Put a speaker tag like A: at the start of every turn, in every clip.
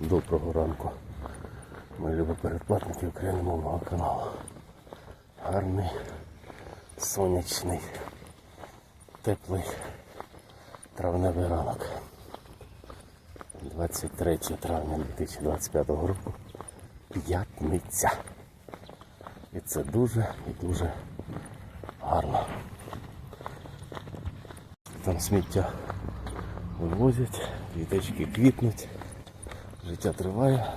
A: Доброго ранку. Мої любі передплатники україномовного каналу. Гарний, сонячний, теплий травневий ранок. 23 травня 2025 року. П'ятниця. І це дуже і дуже гарно. Там сміття вивозять, квіточки квітнуть, життя триває,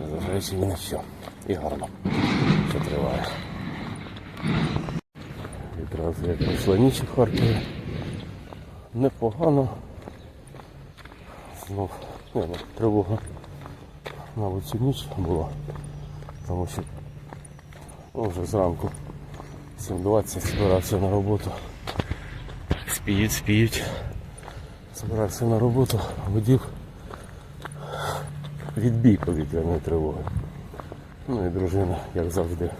A: незважаючи ні на що. І гарно, що триває. Відразу як прийшла ніч у Харкові. Непогано. Знов не, ну, тривога, мабуть, цю ніч була, тому що ну, вже зранку 7.20 збирався на роботу. Спіють, спіють. Збирався на роботу, водів відбій повітряної тривоги. Ну і дружина, як завжди,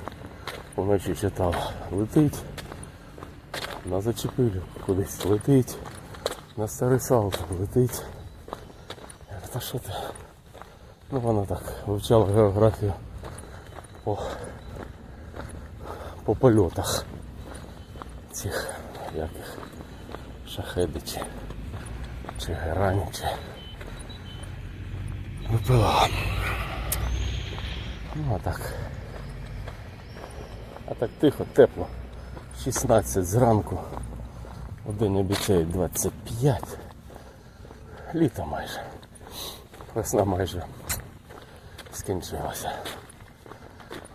A: вночі читала, летить, на зачепилю кудись летить, на старий салт летить. Та що ти? Ну вона так вивчала географію по, по польотах цих яких шахеди чи, чи герані, чи ВПЛА. Ну а так. А так тихо, тепло. 16 зранку. У день обіцяють 25. Літо майже. Весна майже скінчилася.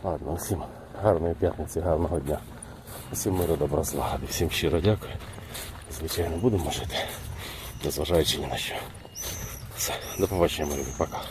A: Ладно, всім гарної п'ятниці, гарного дня. Всім миру, добра злагоди. Всім щиро дякую. Звичайно, будемо жити, незважаючи ні на що. Все, до побачення, мої. Пока.